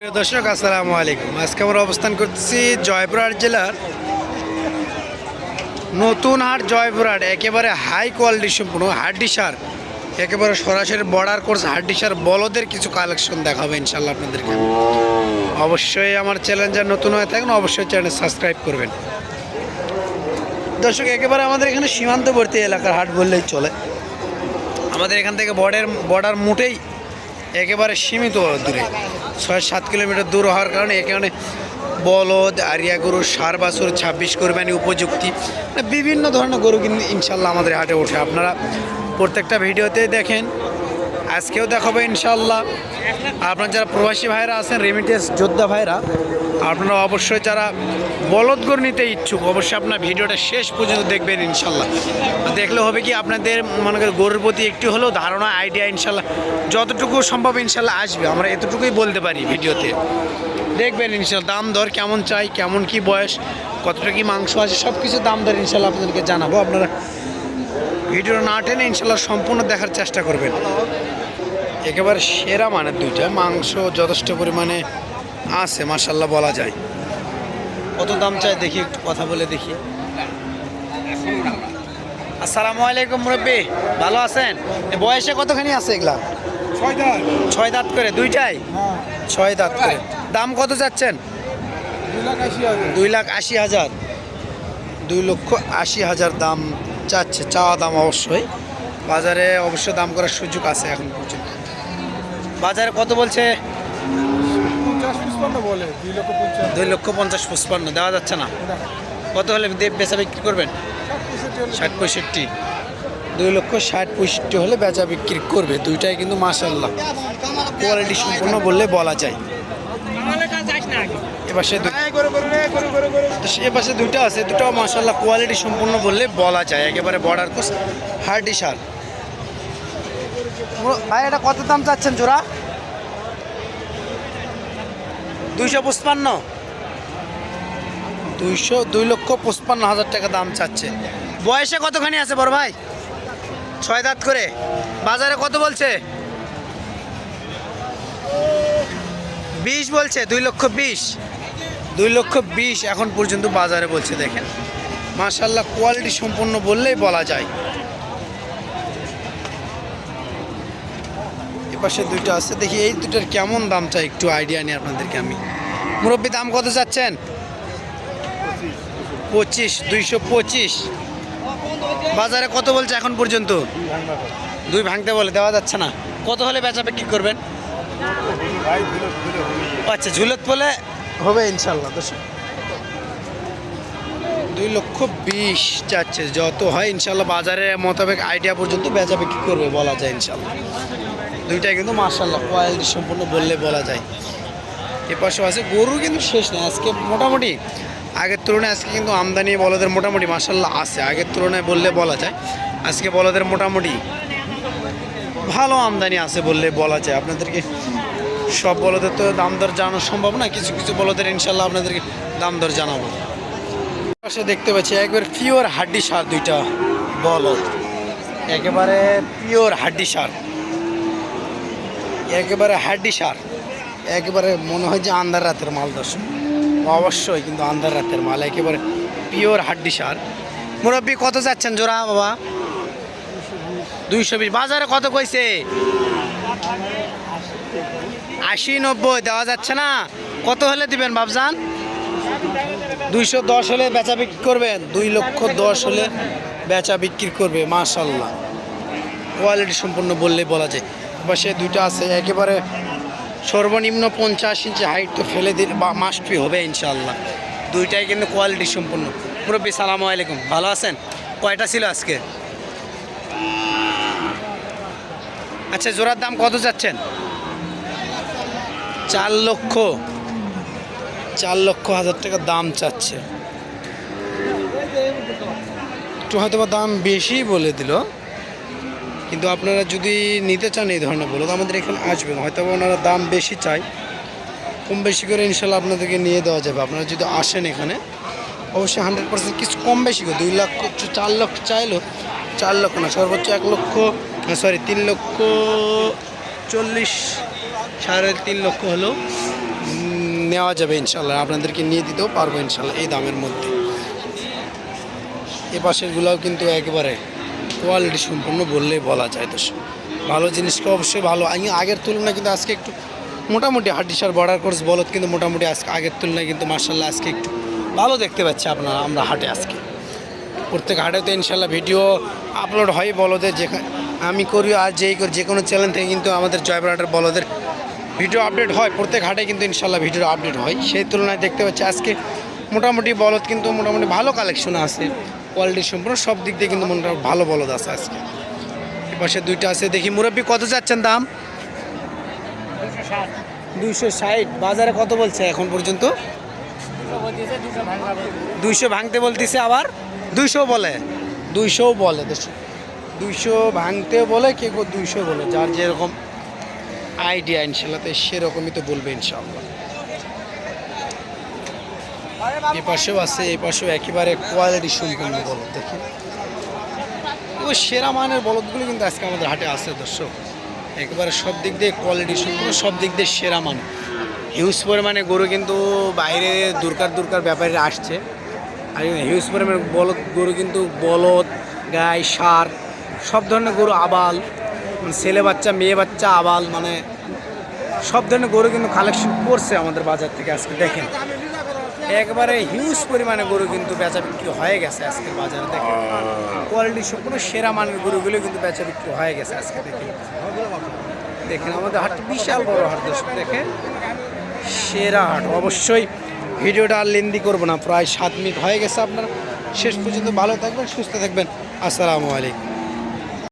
দর্শক, আসসালামু আলাইকুম। আজকে আমরা অবস্থান করতেছি জয়পুরহাট জেলার নতুন হাট জয়পুরহাট, একেবারে হাই কোয়ালিটি সম্পূর্ণ হাড্ডি সার একেবারে সরাসরি বর্ডার কোর্স হাড্ডি সার বলদের কিছু কালেকশন দেখাবে ইনশাল্লাহ আপনাদেরকে। অবশ্যই আমার চ্যানেল নতুন হয়ে থাকেন, অবশ্যই চ্যানেল সাবস্ক্রাইব করবেন। দর্শক, একেবারে আমাদের এখানে সীমান্তবর্তী এলাকার হাট বললেই চলে। আমাদের এখান থেকে বর্ডার বর্ডার মুটেই একেবারে সীমিত দূরে। ছয় সাত কিলোমিটার দূর হওয়ার কারণে এখানে বলদ আরিয়া গরু সার বাছুর ছাব্বিশ কোরবানি উপযুক্তি মানে বিভিন্ন ধরনের গরু কিন্তু ইনশাল্লাহ আমাদের হাটে ওঠে। আপনারা প্রত্যেকটা ভিডিওতে দেখেন, আজকেও দেখাবো ইনশাল্লাহ। আপনার যারা প্রবাসী ভাইরা আছেন রেমিটেস যোদ্ধা ভাইরা আপনারা অবশ্যই যারা বলদ গরু নিতে ইচ্ছুক, অবশ্যই আপনার ভিডিওটা শেষ পর্যন্ত দেখবেন ইনশাল্লাহ। দেখলে হবে কি, আপনাদের মনে করেন গরুর প্রতি একটু হলেও ধারণা আইডিয়া ইনশাল্লাহ যতটুকু সম্ভব ইনশাল্লাহ আসবে। আমরা এতটুকুই বলতে পারি ভিডিওতে। দেখবেন ইনশাল্লাহ দাম দর কেমন চাই, কেমন কি বয়স, কতটা কি মাংস আছে সব কিছু দাম দর ইনশাল্লাহ আপনাদেরকে জানাব। আপনারা ভিডিওটা না টেনে ইনশাল্লাহ সম্পূর্ণ দেখার চেষ্টা করবেন। একেবারে সেরা মানের দুইটা। মাংস যথেষ্ট পরিমাণে আছে মার্শাল্লাহ বলা যায়। কত দাম চাই দেখি একটু কথা বলে দেখি। আসসালামু আলাইকুম মুরব্বী ভালো আছেন? বয়সে কতখানি আছে এগুলা? ছয় দাঁত। করে দুইটাই? ছয় দাঁত করে। দাম কত যাচ্ছেন দুই লাখ আশি হাজার। দুই লক্ষ আশি হাজার দাম চাচ্ছে চাওয়া দাম অবশ্যই। বাজারে অবশ্য দাম করার সুযোগ আছে এখন পর্যন্ত। বাজারে কত বলছে? বলে দুই লক্ষ পঞ্চাশ। পঁচপান্ন দেওয়া যাচ্ছে না। কত হলে দেব বেচা বিক্রি করবেন? ষাট পঁয়ষট্টি দুই লক্ষ ষাট পঁয়ষট্টি হলে বেচা বিক্রি করবে দুইটাই কিন্তু মাসাল্লাহ কোয়ালিটি সম্পূর্ণ বললে বলা যায়। এপাশে এপাশে দুইটা আছে দুটাও মাসাল্লাহ কোয়ালিটি সম্পূর্ণ বললে বলা যায়। একেবারে বর্ডার কোর্স হার্ডি সার। ভাই এটা কত দাম চাচ্ছেন জোড়া? দুইশো পঁচপান্ন। দুইশো দুই লক্ষ পঁচপান্ন হাজার টাকা দাম চাচ্ছে। বয়সে কতখানি আছে বড় ভাই? ছয় দাঁত করে। বাজারে কত বলছে? বিশ বলছে, দুই লক্ষ বিশ। দুই লক্ষ বিশ এখন পর্যন্ত বাজারে বলছে, দেখেন। মাশাল্লাহ কোয়ালিটি সম্পূর্ণ বললেই বলা যায়। এপাশে দুইটা আছে। দেখি এই দুটার কেমন দাম চাই একটু আইডিয়া নিই আপনাদেরকে আমি। মুরব্বী, দাম কত চাচ্ছেন পঁচিশ, দুইশো পঁচিশ। বাজারে কত বলছে এখন পর্যন্ত? দুই ভাঙতে বলে, দেওয়া যাচ্ছে না। কত হলে বেচা বিক্রি করবেন? আচ্ছা ঝুলত বলে হবে ইনশাল্লাহ তো দুই লক্ষ বিশ চাচ্ছে যত হয় ইনশাল্লাহ বাজারে মোতাবেক আইডিয়া পর্যন্ত বেচা বিক্রি করবে বলা যায় ইনশাল্লাহ। দুইটাই কিন্তু মার্শাল্লাহ কোয়ালিটি সম্পূর্ণ বললে বলা যায়। এ পাশেও আছে গরু কিন্তু শেষ নেই। আজকে মোটামুটি, আগের তুলনায় আজকে কিন্তু আমদানি বলদের মোটামুটি মার্শাল্লাহ আছে। আগের তুলনায় বললে বলা যায়। আজকে বলদের মোটামুটি ভালো আমদানি আছে বললে বলা যায়। আপনাদেরকে সব বলদের তো দাম দর জানানো সম্ভব না। কিছু কিছু বলদের ইনশাল্লাহ আপনাদেরকে দাম দর জানাব। পাশে দেখতে পাচ্ছি, একবার পিওর হাড্ডি সার দুইটা বলদ। একেবারে পিওর হাড্ডি সার। একেবারে হাড্ডি সার। একেবারে মনে হয় যে আন্ধার রাতের মাল দর্শক। অবশ্যই কিন্তু আন্ধার রাতের মাল, একেবারে পিওর হাড্ডি সার। মুরব্বী, কত যাচ্ছেন জোড়া বাবা? দুইশো বিশ। বাজারে কত কইছে? আশি নব্বই, দেওয়া যাচ্ছে না। কত হলে দিবেন বাবজান দুইশো দশ হলে বেচা বিক্রি করবেন। দুই লক্ষ দশ হলে বেচা বিক্রি করবে মাশাল্লাহ কোয়ালিটি সম্পূর্ণ বললে বলা যায়। পাশে দুইটা আছে, একেবারে সর্বনিম্ন পঞ্চাশ ইঞ্চি হাইট তো ফেলে দিন বা মাস্টই হবে ইনশাল্লাহ দুইটাই কিন্তু কোয়ালিটি সম্পূর্ণ মুরব্বী, সালামু আলাইকুম। ভালো আছেন? কয়টা ছিল আজকে? আচ্ছা জোড়ার দাম কত যাচ্ছেন চার লক্ষ। চার লক্ষ হাজার টাকা দাম চাচ্ছে। একটু হয়তো দাম বেশি বলে দিল। কিন্তু আপনারা যদি নিতে চান এই ধরনের বলুন আমাদের এখানে আসবেন। হয়তো ওনারা দাম বেশি চাই কম বেশি করে ইনশাল্লাহ আপনাদেরকে নিয়ে দেওয়া যাবে। আপনারা যদি আসেন এখানে, অবশ্যই হান্ড্রেড পার্সেন্ট কিছু কম বেশি করে, দুই লক্ষ চার লক্ষ চাইলো চার লক্ষ না, সর্বোচ্চ এক লক্ষ সরি তিন লক্ষ চল্লিশ, সাড়ে তিন লক্ষ হলো নেওয়া যাবে ইনশাল্লাহ। আপনাদেরকে নিয়ে দিতেও পারব ইনশাল্লাহ এই দামের মধ্যে। এ পাশেরগুলোও কিন্তু একেবারে কোয়ালিটি সম্পূর্ণ বললেই বলা যায় তো ভালো জিনিসকে অবশ্যই ভালো। আমি আগের তুলনায় কিন্তু আজকে একটু মোটামুটি হাটিসার বর্ডার কোর্স বলদ কিন্তু মোটামুটি আজকে আগের তুলনায় কিন্তু মার্শাল্লাহ আজকে একটু ভালো দেখতে পাচ্ছি আপনারা, আমরা হাটে আজকে। প্রত্যেক হাটে তো ইনশাল্লাহ ভিডিও আপলোড হয় বলদের যেখানে আমি করি আর যেই করি, যে কোনো চ্যানেল থেকে কিন্তু আমাদের জয়পুরহাটের বলদের ভিডিও আপডেট হয়। প্রত্যেক হাটে কিন্তু ইনশাল্লাহ ভিডিও আপডেট হয়। সেই তুলনায় দেখতে পাচ্ছি আজকে মোটামুটি বলদ কিন্তু মোটামুটি ভালো কালেকশন আছে। কোয়ালিটি সম্পূর্ণ, সব দিক দিয়ে কিন্তু মোটামুটি ভালো বলদ আছে আজকে। এপাশে দুইটা আছে, দেখি মুরব্বী কত যাচ্ছেন দাম? দুইশো ষাট। বাজারে কত বলছে এখন পর্যন্ত? দুইশো ভাঙতে বলতেছে আবার? দুইশো বলে। দুইশো বলে দুইশো ভাঙতে বলে, কে কেউ দুইশো বলে, যার যেরকম আইডিয়া ইনশাল্লাহ সেরকমই তো বলবে ইনশাল্লাহ। এ পাশেও আছে এই পাশেও একেবারে কোয়ালিটি সম্পূর্ণ বলদ দেখি ও সেরা মানের বলদগুলো কিন্তু আজকে আমাদের হাটে আছে, দর্শক। একেবারে সব দিক দিয়ে কোয়ালিটি সম্পূর্ণ, সব দিক দিয়ে সেরা মান। হিউজ পরিমাণে গরু কিন্তু বাইরে দূরকার দূরকার ব্যাপারীরা আসছে। আর হিউজ পরিমাণে বলদ গরু কিন্তু বলদ, গাই, সার, সব ধরনের গরু আবাল মানে ছেলে বাচ্চা, মেয়ে বাচ্চা, আবাল মানে সব ধরনের গরু কিন্তু কালেকশন করছে আমাদের বাজার থেকে আজকে, দেখেন। একবারে হিউজ পরিমাণে গরু কিন্তু বেচা বিক্রি হয়ে গেছে আজকের বাজারে দেখে কোয়ালিটি সম্পূর্ণ সেরা মানের গরুগুলো কিন্তু বেচা বিক্রি হয়ে গেছে আজকে দেখে দেখেন আমাদের হাটটি বিশাল বড় হাট দর্শক দেখে সেরা হাট অবশ্যই ভিডিওটা আর লেন্দি করব না প্রায় সাত মিনিট হয়ে গেছে আপনার। শেষ পর্যন্ত ভালো থাকবেন সুস্থ থাকবেন। আসসালামু আলাইকুম।